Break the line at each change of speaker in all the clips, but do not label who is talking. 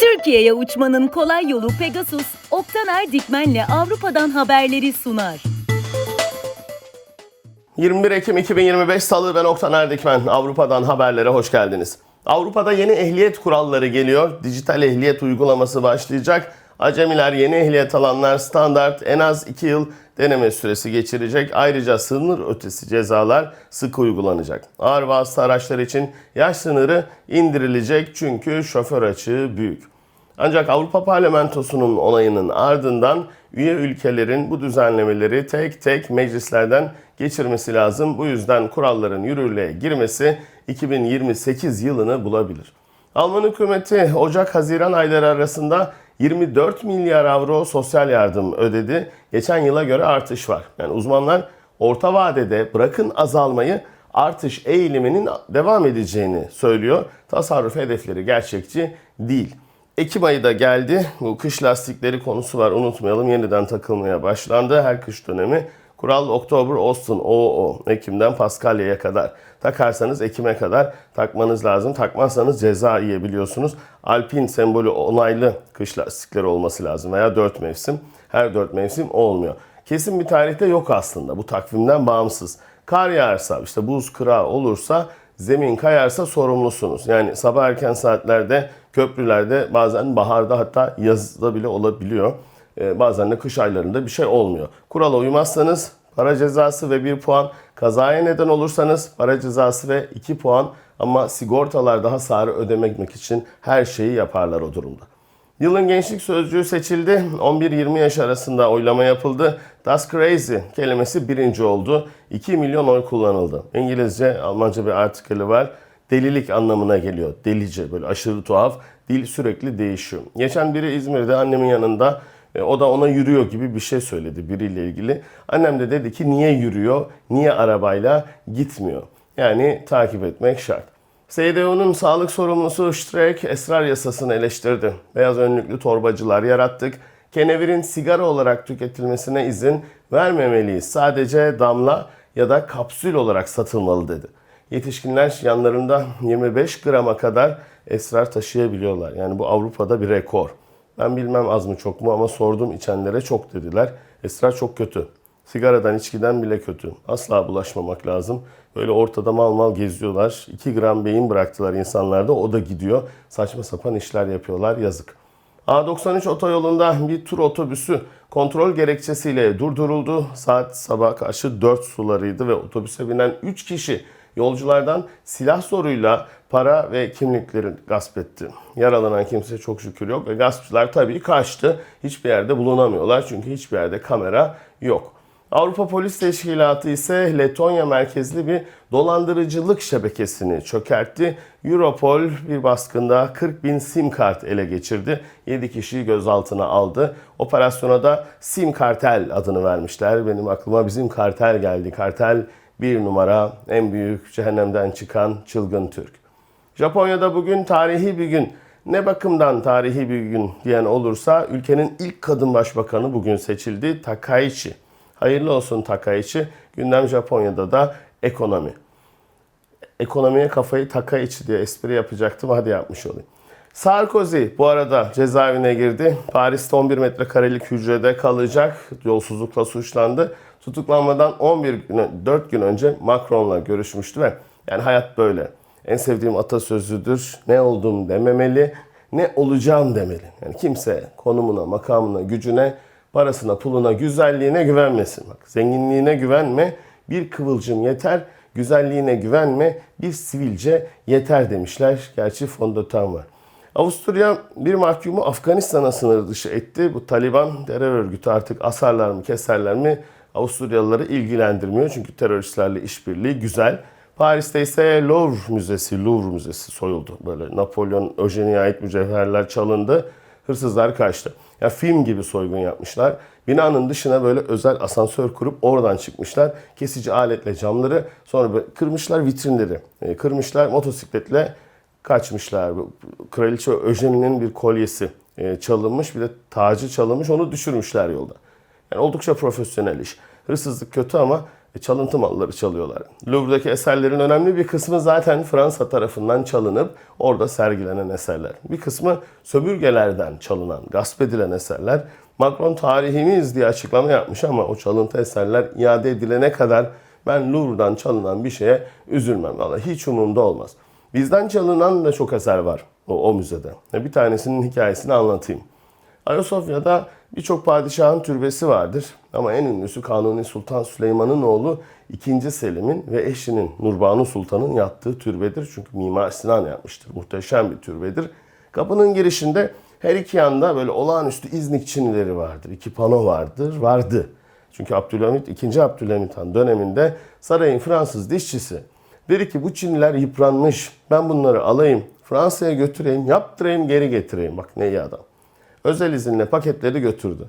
Türkiye'ye uçmanın kolay yolu Pegasus, Oktaner Dikmen'le Avrupa'dan haberleri sunar.
21 Ekim 2025 Salı ben Oktan Erdikmen. Avrupa'dan haberlere hoş geldiniz. Avrupa'da yeni ehliyet kuralları geliyor. Dijital ehliyet uygulaması başlayacak. Acemiler yeni ehliyet alanlar standart en az 2 yıl deneme süresi geçirecek. Ayrıca sınır ötesi cezalar sık uygulanacak. Ağır vasıta araçlar için yaş sınırı indirilecek çünkü şoför açığı büyük. Ancak Avrupa Parlamentosu'nun onayının ardından üye ülkelerin bu düzenlemeleri tek tek meclislerden geçirmesi lazım. Bu yüzden kuralların yürürlüğe girmesi 2028 yılını bulabilir. Alman hükümeti Ocak-Haziran ayları arasında 24 milyar avro sosyal yardım ödedi. Geçen yıla göre artış var. Yani uzmanlar orta vadede bırakın azalmayı artış eğiliminin devam edeceğini söylüyor. Tasarruf hedefleri gerçekçi değil. Ekim ayı da geldi. Bu kış lastikleri konusu var unutmayalım. Yeniden takılmaya başlandı. Her kış dönemi Kural Oktober, Austin, OO, Ekim'den Paskalya'ya kadar. Takarsanız Ekim'e kadar takmanız lazım. Takmazsanız ceza yiyebiliyorsunuz. Alpin sembolü onaylı kış lastikleri olması lazım veya 4 mevsim. Her 4 mevsim olmuyor. Kesin bir tarihte yok aslında. Bu takvimden bağımsız. Kar yağarsa, işte buz kırağı olursa, zemin kayarsa sorumlusunuz. Yani sabah erken saatlerde köprülerde bazen baharda hatta yazda bile olabiliyor. Ee, bazen de kış aylarında bir şey olmuyor. Kurala uymazsanız para cezası ve 1 puan, kazaya neden olursanız para cezası ve 2 puan ama sigortalar daha hasarı ödemek için her şeyi yaparlar o durumda. Yılın gençlik sözcüğü seçildi. 11-20 yaş arasında oylama yapıldı. That's crazy kelimesi birinci oldu. 2 milyon oy kullanıldı. İngilizce, Almanca bir artikeli var. Delilik anlamına geliyor. Delice böyle aşırı tuhaf. Dil sürekli değişiyor. Geçen biri İzmir'de annemin yanında e, o da ona yürüyor gibi bir şey söyledi biriyle ilgili. Annem de dedi ki niye yürüyor, niye arabayla gitmiyor? Yani takip etmek şart. SDO'nun sağlık sorumlusu Streeck esrar yasasını eleştirdi. Beyaz önlüklü torbacılar yarattık. Kenevirin sigara olarak tüketilmesine izin vermemeliyiz. Sadece damla ya da kapsül olarak satılmalı dedi. Yetişkinler yanlarında 25 grama kadar esrar taşıyabiliyorlar. Yani bu Avrupa'da bir rekor. Ben bilmem az mı çok mu ama sordum içenlere çok dediler. Esrar çok kötü. Sigaradan, içkiden bile kötü. Asla bulaşmamak lazım. Böyle ortada mal mal geziyorlar. 2 gram beyin bıraktılar insanlarda. O da gidiyor. Saçma sapan işler yapıyorlar. Yazık. A93 otoyolunda bir tur otobüsü kontrol gerekçesiyle durduruldu. Saat sabah karşı 4 sularıydı ve otobüse binen 3 kişi yolculardan silah zoruyla para ve kimlikleri gasp etti. Yaralanan kimse çok şükür yok ve gaspçılar tabii kaçtı. Hiçbir yerde bulunamıyorlar çünkü hiçbir yerde kamera yok. Avrupa Polis Teşkilatı ise Letonya merkezli bir dolandırıcılık şebekesini çökertti. Europol bir baskında 40 bin sim kart ele geçirdi. 7 kişiyi gözaltına aldı. Operasyona da sim kartel adını vermişler. Benim aklıma bizim kartel geldi. Kartel bir numara en büyük cehennemden çıkan çılgın Türk. Japonya'da bugün tarihi bir gün. Ne bakımdan tarihi bir gün diyen olursa ülkenin ilk kadın başbakanı bugün seçildi Takaichi. Hayırlı olsun Takaichi. Gündem Japonya'da da ekonomi. Ekonomiye kafayı Takaichi diye espri yapacaktım. Hadi yapmış olayım. Sarkozy bu arada cezaevine girdi. Paris'te 11 metrekarelik hücrede kalacak. Yolsuzlukla suçlandı. Tutuklanmadan 11 gün, 4 gün önce Macron'la görüşmüştü ve yani hayat böyle. En sevdiğim atasözüdür. Ne oldum dememeli, ne olacağım demeli. Yani kimse konumuna, makamına, gücüne, parasına, puluna, güzelliğine güvenmesin. Bak zenginliğine güvenme, bir kıvılcım yeter. Güzelliğine güvenme, bir sivilce yeter demişler. Gerçi fondöten var. Avusturya bir mahkumu Afganistan'a sınır dışı etti. Bu Taliban terör örgütü artık asarlar mı keserler mi Avusturyalıları ilgilendirmiyor. Çünkü teröristlerle işbirliği güzel. Paris'te ise Louvre Müzesi, Louvre Müzesi soyuldu. Böyle Napolyon Öjen'e ait mücevherler çalındı. Hırsızlar kaçtı. Ya film gibi soygun yapmışlar. Binanın dışına böyle özel asansör kurup oradan çıkmışlar. Kesici aletle camları sonra kırmışlar vitrinleri. E, kırmışlar motosikletle kaçmışlar. Kraliçe Öjen'in bir kolyesi e, çalınmış bir de tacı çalınmış onu düşürmüşler yolda. Yani oldukça profesyonel iş. Hırsızlık kötü ama E, çalıntı malları çalıyorlar. Louvre'daki eserlerin önemli bir kısmı zaten Fransa tarafından çalınıp orada sergilenen eserler. Bir kısmı sömürgelerden çalınan, gasp edilen eserler. Macron tarihimiz diye açıklama yapmış ama o çalıntı eserler iade edilene kadar ben Louvre'dan çalınan bir şeye üzülmem. Vallahi hiç umurumda olmaz. Bizden çalınan da çok eser var o, o müzede. Bir tanesinin hikayesini anlatayım. Ayasofya'da birçok padişahın türbesi vardır. Ama en ünlüsü Kanuni Sultan Süleyman'ın oğlu 2. Selim'in ve eşinin Nurbanu Sultan'ın yattığı türbedir. Çünkü Mimar Sinan yapmıştır. Muhteşem bir türbedir. Kapının girişinde her iki yanda böyle olağanüstü İznik çinileri vardır. İki pano vardır, vardı. Çünkü Abdülhamit, 2. Abdülhamit Han döneminde sarayın Fransız dişçisi dedi ki bu Çinliler yıpranmış. Ben bunları alayım, Fransa'ya götüreyim, yaptırayım, geri getireyim. Bak ne iyi adam. Özel izinle paketleri götürdü.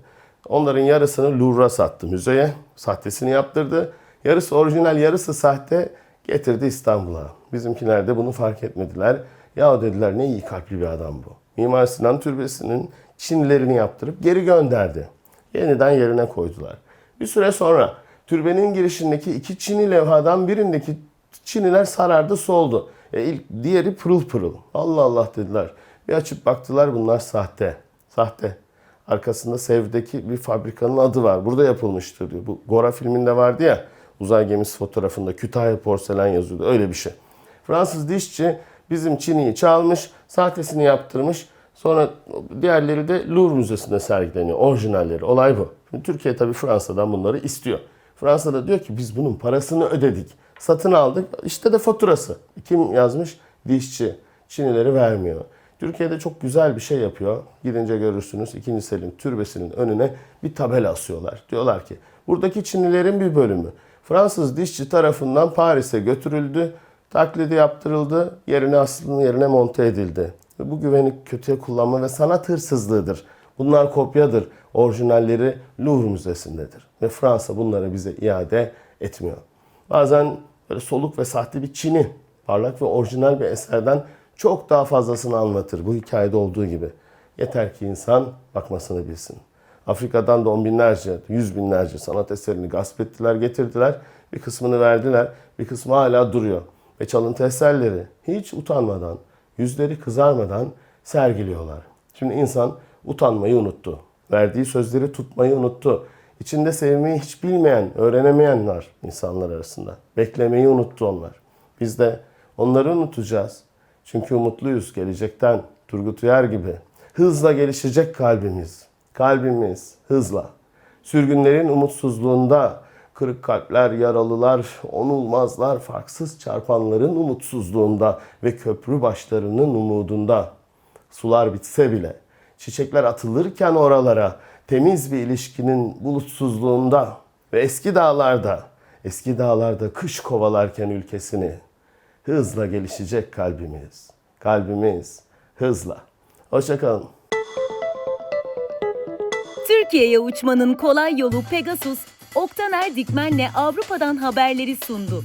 Onların yarısını Louvre'a sattı müzeye. Sahtesini yaptırdı. Yarısı orijinal, yarısı sahte getirdi İstanbul'a. Bizimkiler de bunu fark etmediler. Ya dediler ne iyi kalpli bir adam bu. Mimar Sinan Türbesi'nin Çinlilerini yaptırıp geri gönderdi. Yeniden yerine koydular. Bir süre sonra türbenin girişindeki iki Çinli levhadan birindeki Çiniler sarardı soldu. E ilk diğeri pırıl pırıl. Allah Allah dediler. Bir açıp baktılar bunlar sahte. Sahte. Arkasında Sev'deki bir fabrikanın adı var. Burada yapılmıştır diyor. Bu Gora filminde vardı ya uzay gemisi fotoğrafında Kütahya porselen yazıyordu. Öyle bir şey. Fransız dişçi bizim Çin'iyi çalmış, sahtesini yaptırmış. Sonra diğerleri de Louvre Müzesi'nde sergileniyor. Orijinalleri. Olay bu. Şimdi Türkiye tabii Fransa'dan bunları istiyor. Fransa da diyor ki biz bunun parasını ödedik. Satın aldık. İşte de faturası. Kim yazmış? Dişçi. Çinileri vermiyor. Türkiye'de çok güzel bir şey yapıyor. Gidince görürsünüz. İkinci Selim türbesinin önüne bir tabela asıyorlar. Diyorlar ki buradaki Çinlilerin bir bölümü Fransız dişçi tarafından Paris'e götürüldü. Taklidi yaptırıldı. Yerine aslının yerine monte edildi. Ve bu güveni kötüye kullanma ve sanat hırsızlığıdır. Bunlar kopyadır. Orijinalleri Louvre Müzesi'ndedir. Ve Fransa bunları bize iade etmiyor. Bazen böyle soluk ve sahte bir Çin'i parlak ve orijinal bir eserden çok daha fazlasını anlatır. Bu hikayede olduğu gibi. Yeter ki insan bakmasını bilsin. Afrika'dan da on binlerce, yüz binlerce sanat eserini gasp ettiler, getirdiler. Bir kısmını verdiler, bir kısmı hala duruyor. Ve çalıntı eserleri hiç utanmadan, yüzleri kızarmadan sergiliyorlar. Şimdi insan utanmayı unuttu. Verdiği sözleri tutmayı unuttu. İçinde sevmeyi hiç bilmeyen, öğrenemeyen var insanlar arasında. Beklemeyi unuttu onlar. Biz de onları unutacağız. Çünkü umutluyuz gelecekten. Turgut Uyar gibi. Hızla gelişecek kalbimiz. Kalbimiz hızla. Sürgünlerin umutsuzluğunda, kırık kalpler, yaralılar, onulmazlar, farksız çarpanların umutsuzluğunda ve köprü başlarının umudunda. Sular bitse bile, çiçekler atılırken oralara, temiz bir ilişkinin bulutsuzluğunda ve eski dağlarda, eski dağlarda kış kovalarken ülkesini hızla gelişecek kalbimiz. Kalbimiz hızla. Hoşçakalın.
Türkiye'ye uçmanın kolay yolu Pegasus, Oktaner Dikmen'le Avrupa'dan haberleri sundu.